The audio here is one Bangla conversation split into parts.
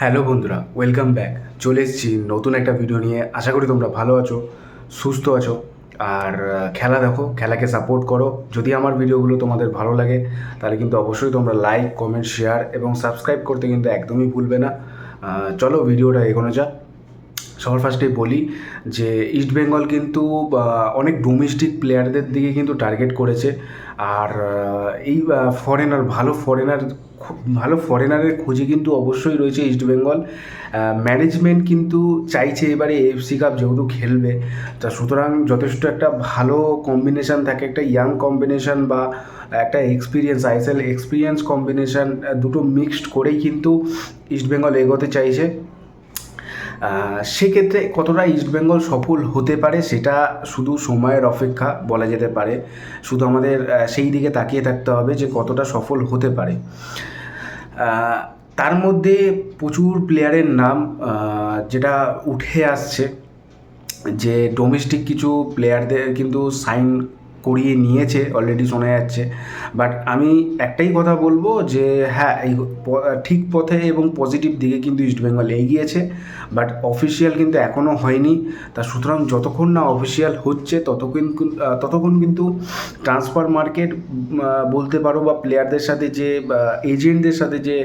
হ্যালো বন্ধুরা ওয়েলকাম ব্যাক চলে এসেছি নতুন একটা ভিডিও নিয়ে। আশা করি তোমরা ভালো আছো, সুস্থ আছো। আর খেলা দেখো, খেলাকে সাপোর্ট করো। যদি আমার ভিডিওগুলো তোমাদের ভালো লাগে, তাহলে কিন্তু অবশ্যই তোমরা লাইক কমেন্ট শেয়ার এবং সাবস্ক্রাইব করতে কিন্তু একদমই ভুলবে না। চলো ভিডিওটা এগোনো যাক। সবার ফার্স্টে বলি যে ইস্ট বেঙ্গল কিন্তু অনেক ডোমেস্টিক প্লেয়ারদের দিকে কিন্তু টার্গেট করেছে। আর এই ফরেনার ভালো ফরেনার ভালো ফরেনারের খোঁজে কিন্তু অবশ্যই রয়েছে ইস্ট বেঙ্গল ম্যানেজমেন্ট কিন্তু চাইছে এবারে এফসি কাপ যেহেতু খেলবে, তা সুতরাং যথেষ্ট একটা ভালো কম্বিনেশান থাকে, একটা ইয়াং কম্বিনেশান বা একটা এক্সপিরিয়েন্স আইএসএল এক্সপিরিয়েন্স কম্বিনেশান দুটো মিক্সড করেই কিন্তু ইস্ট বেঙ্গল এগোতে চাইছে। সেক্ষেত্রে কতটা ইস্টবেঙ্গল সফল হতে পারে সেটা শুধু সময়ের অপেক্ষা বলা যেতে পারে। শুধু আমাদের সেই দিকে তাকিয়ে থাকতে হবে যে কতটা সফল হতে পারে। তার মধ্যে প্রচুর প্লেয়ারের নাম যেটা উঠে আসছে যে ডোমেস্টিক কিছু প্লেয়ারদের কিন্তু সাইন করিয়ে নিয়েছে অলরেডি শোনা যাচ্ছে। বাট আমি একটাই কথা বলব যে হ্যাঁ এই ঠিক পথে এবং পজিটিভ দিকে কিন্তু ইস্টবেঙ্গল এগিয়েছে বাট অফিসিয়াল কিন্তু এখনও হয়নি। তা সুতরাং যতক্ষণ না অফিসিয়াল হচ্ছে, ততক্ষণ ততক্ষণ কিন্তু ট্রান্সফার মার্কেট বলতে পারো বা প্লেয়ারদের সাথে যে এজেন্টদের সাথে যে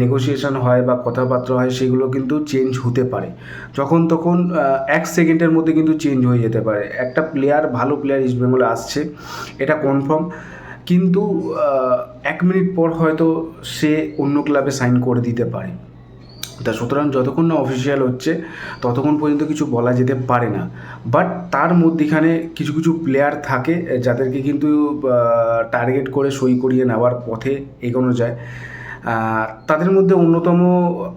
নেগোসিয়েশন হয় বা কথাবার্তা হয়, সেগুলো কিন্তু চেঞ্জ হতে পারে। যখন তখন এক সেকেন্ডের মধ্যে কিন্তু চেঞ্জ হয়ে যেতে পারে। একটা প্লেয়ার ভালো প্লেয়ার ইস্টবেঙ্গলে আসছে এটা কনফার্ম কিন্তু এক মিনিট পর হয়তো সে অন্য ক্লাবে সাইন করে দিতে পারে। তা সুতরাং যতক্ষণ না অফিসিয়াল হচ্ছে, ততক্ষণ পর্যন্ত কিছু বলা যেতে পারে না। বাট তার মধ্যেখানে কিছু কিছু প্লেয়ার থাকে, যাদেরকে কিন্তু টার্গেট করে সই করিয়ে নেওয়ার পথে এগোনো যায়। তাদের মধ্যে অন্যতম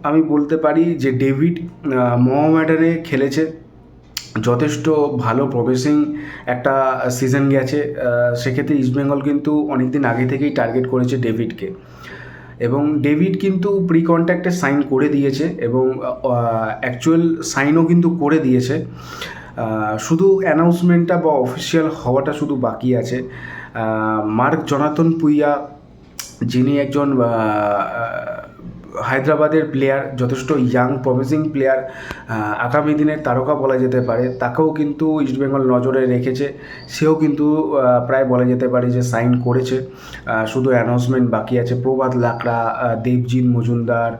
আমি বলতে পারি যে ডেভিড মোহামেডানে খেলেছে। যথেষ্ট ভালো প্রমিসিং একটা সিজন গেছে। সেক্ষেত্রে ইস্টবেঙ্গল কিন্তু অনেক দিন আগে থেকেই টার্গেট করেছে ডেভিডকে এবং ডেভিড কিন্তু প্রি কন্ট্যাক্টে সাইন করে দিয়েছে এবং অ্যাকচুয়াল সাইনও কিন্তু করে দিয়েছে। শুধু অ্যানাউন্সমেন্টটা বা অফিসিয়াল হওয়াটা শুধু বাকি আছে। মার্ক জনাতন পুইয়া, যিনি একজন হায়দ্রাবাদের প্লেয়ার যথেষ্ট ইয়াং প্রমিসিং প্লেয়ার আগামী দিনের তারকা বলা যেতে পারে। তাকেও কিন্তু ইস্টবেঙ্গল নজরে রেখেছে। সেও কিন্তু প্রায় বলা যেতে পারে যে সাইন করেছে। শুধু অ্যানাউন্সমেন্ট বাকি আছে। প্রভাত লাকড়া দেবজিৎ মজুমদার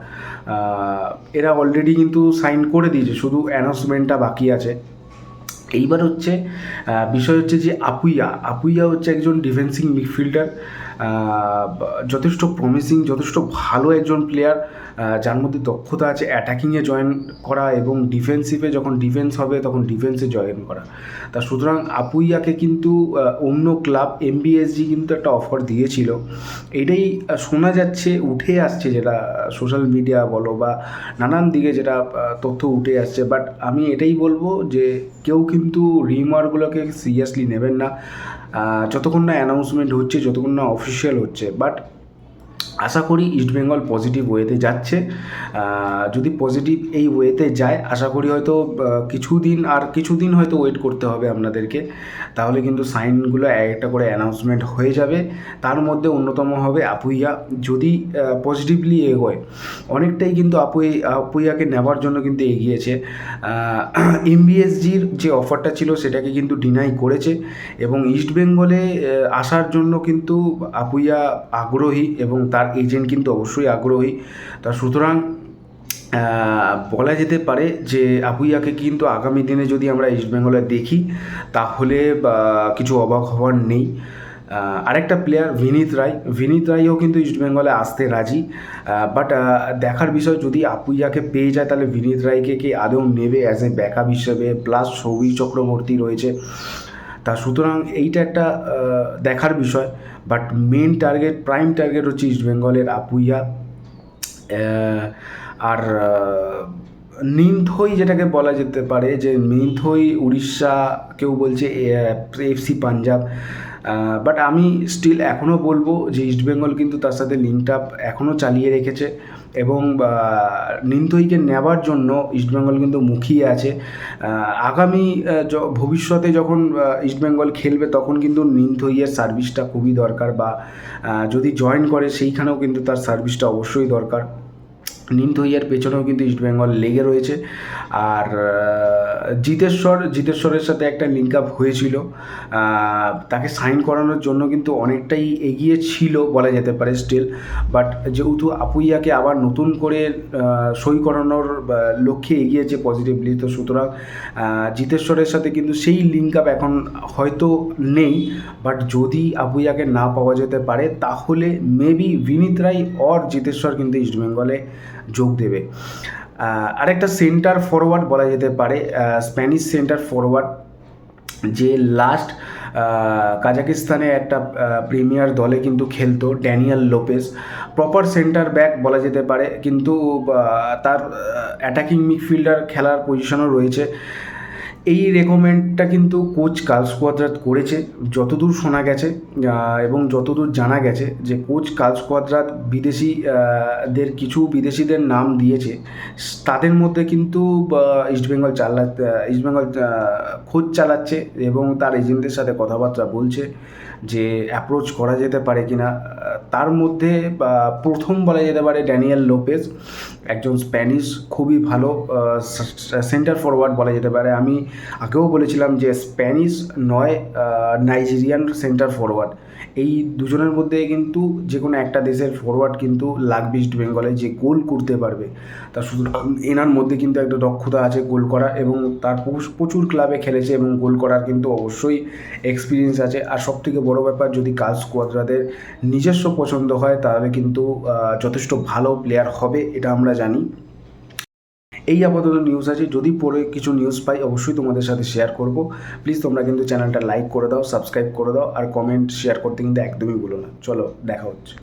এরা অলরেডি কিন্তু সাইন করে দিয়েছে। শুধু অ্যানাউন্সমেন্টটা বাকি আছে। এইবার হচ্ছে বিষয় হচ্ছে যে আপুইয়া। আপুইয়া হচ্ছে একজন ডিফেন্সিং মিডফিল্ডার যথেষ্ট প্রমিসিং যথেষ্ট ভালো একজন প্লেয়ার যার মধ্যে দক্ষতা আছে অ্যাটাকিংয়ে জয়েন করা এবং ডিফেন্সিভে যখন ডিফেন্স হবে, তখন ডিফেন্সে জয়েন করা। তা সুতরাং আপুইয়াকে কিন্তু অন্য ক্লাব এমবিএসজি কিন্তু একটা অফার দিয়েছিল। এটাই শোনা যাচ্ছে, উঠে আসছে যেটা সোশ্যাল মিডিয়া বলো বা নানান দিকে যেটা তথ্য উঠে আসছে। বাট আমি এটাই বলব যে কেউ কিন্তু রিমারগুলোকে সিরিয়াসলি নেবেন না। যতক্ষণ না অ্যানাউন্সমেন্ট হচ্ছে যতক্ষণ না অফিসিয়াল হচ্ছে বাট আশা করি ইস্টবেঙ্গল পজিটিভ ওয়েতে যাচ্ছে। যদি পজিটিভ এই ওয়েতে যায়, আশা করি হয়তো কিছুদিন আর কিছুদিন হয়তো ওয়েট করতে হবে আপনাদেরকে। তাহলে কিন্তু সাইনগুলো এক একটা করে অ্যানাউন্সমেন্ট হয়ে যাবে। তার মধ্যে অন্যতম হবে আপুইয়া। যদি পজিটিভলি এগোয়, অনেকটাই কিন্তু আপুই, আপুইয়াকে নেওয়ার জন্য কিন্তু এগিয়েছে। এমবিএসজির যে অফারটা ছিল, সেটাকে কিন্তু ডিনাই করেছে এবং ইস্টবেঙ্গলে আসার জন্য কিন্তু আপুইয়া আগ্রহী এবং তার এজেন্ট কিন্তু অবশ্যই আগ্রহী। তা সুতরাং বলা যেতে পারে যে আপুইয়াকে কিন্তু আগামী দিনে যদি আমরা ইস্টবেঙ্গলে দেখি, তাহলে কিছু অবাক হওয়ার নেই। আরেকটা প্লেয়ার বিনীত রায় বিনীত রায়ও কিন্তু ইস্টবেঙ্গলে আসতে রাজি। বাট দেখার বিষয় যদি আপুইয়াকে পেয়ে যায়, তাহলে বিনীত রায়কে কি আদৌ নেবে অ্যাজ এ ব্যাকআপ হিসেবে? প্লাস সৌবি চক্রবর্তী রয়েছে। তা সুতরাং এইটা একটা দেখার বিষয়। But main target prime target হচ্ছে ইস্ট বেঙ্গলের আপুইয়া। আর নিন্থই যেটাকে বলা যেতে পারে যে নিন্থই উড়িষ্যা কেউ বলছে এফসি পাঞ্জাব বাট আমি স্টিল এখনও বলব যে ইস্টবেঙ্গল কিন্তু তার সাথে লিঙ্ক আপ এখনও চালিয়ে রেখেছে এবং নিমথইকে নেওয়ার জন্য ইস্টবেঙ্গল কিন্তু মুখিয়ে আছে। আগামী ভবিষ্যতে যখন ইস্টবেঙ্গল খেলবে তখন কিন্তু নিমথইয়ের সার্ভিসটা খুবই দরকার বা যদি জয়েন করে সেইখানেও কিন্তু তার সার্ভিসটা অবশ্যই দরকার। নিমথইয়ার পেছনেও কিন্তু ইস্টবেঙ্গল লেগে রয়েছে। আর জিতেশ্বর, জিতেশ্বরের সাথে একটা লিঙ্ক আপ হয়েছিল। তাকে সাইন করানোর জন্য কিন্তু অনেকটাই এগিয়ে ছিল বলা যেতে পারে স্টিল বাট যেহেতু আপুইয়াকে আবার নতুন করে সই করানোর লক্ষ্যে এগিয়েছে পজিটিভলি তো সুতরাং জিতেশ্বরের সাথে কিন্তু সেই লিঙ্ক আপ এখন হয়তো নেই। বাট যদি আপুইয়াকে না পাওয়া যেতে পারে, তাহলে maybe Vineet Rai or Jiteshwar কিন্তু ইস্টবেঙ্গলে যোগ দেবে। আরেকটা সেন্টার ফরওয়ার্ড বলা যেতে পারে স্প্যানিশ সেন্টার ফরওয়ার্ড যে লাস্ট কাজাকিস্তানে একটা প্রিমিয়ার দলে কিন্তু খেলতো Daniel Lopez proper centre back বলা যেতে পারে, কিন্তু তার অ্যাটাকিং মিডফিল্ডার খেলার পজিশনও রয়েছে। এই রেকমেন্ডটা কিন্তু কোচ কালস্কোয়াদ্রাত করেছে। যতদূর শোনা গেছে এবং যতদূর জানা গেছে যে কোচ কালস্কোয়াদ্রাত বিদেশি দের কিছু বিদেশিদের নাম দিয়েছে। তাদের মধ্যে কিন্তু ইস্টবেঙ্গল চালা ইস্টবেঙ্গল খোঁজ চালাচ্ছে এবং তার এজেন্টদের সাথে কথাবার্তা বলছে যে অ্যাপ্রোচ করা যেতে পারে কিনা। আহ, তার মধ্যে প্রথম বলা যেতে পারে ড্যানিয়েল লোপেজ একজন স্প্যানিশ খুবই ভালো সেন্টার ফরওয়ার্ড বলা যেতে পারে। আমি আগেও বলেছিলাম যে স্প্যানিশ নয় নাইজেরিয়ান সেন্টার ফরওয়ার্ড এই দুজনের মধ্যে কিন্তু যে কোনো একটা দেশের ফরওয়ার্ড কিন্তু লাগবে ইস্ট বেঙ্গলে যে গোল করতে পারবে, তা শুধু এনার মধ্যে কিন্তু একটা দক্ষতা আছে গোল করা এবং তার প্রচুর- ক্লাবে খেলেছে এবং গোল করার কিন্তু অবশ্যই এক্সপিরিয়েন্স আছে। আর সবথেকে বড় ব্যাপার, যদি কাল স্কোয়াদ্রাদের নিজস্ব পছন্দ হয়, তাহলে কিন্তু যথেষ্ট ভালো প্লেয়ার হবে, এটা আমরা জানি। এই আপাতত নিউজ আছে। যদি পরে কিছু নিউজ পাই, অবশ্যই তোমাদের সাথে শেয়ার করব। প্লিজ তোমরা কিন্তু চ্যানেলটা লাইক করে দাও সাবস্ক্রাইব করে দাও, আর কমেন্ট শেয়ার করতে কিন্তু একদমই ভুলো না। চলো, দেখা হচ্ছে।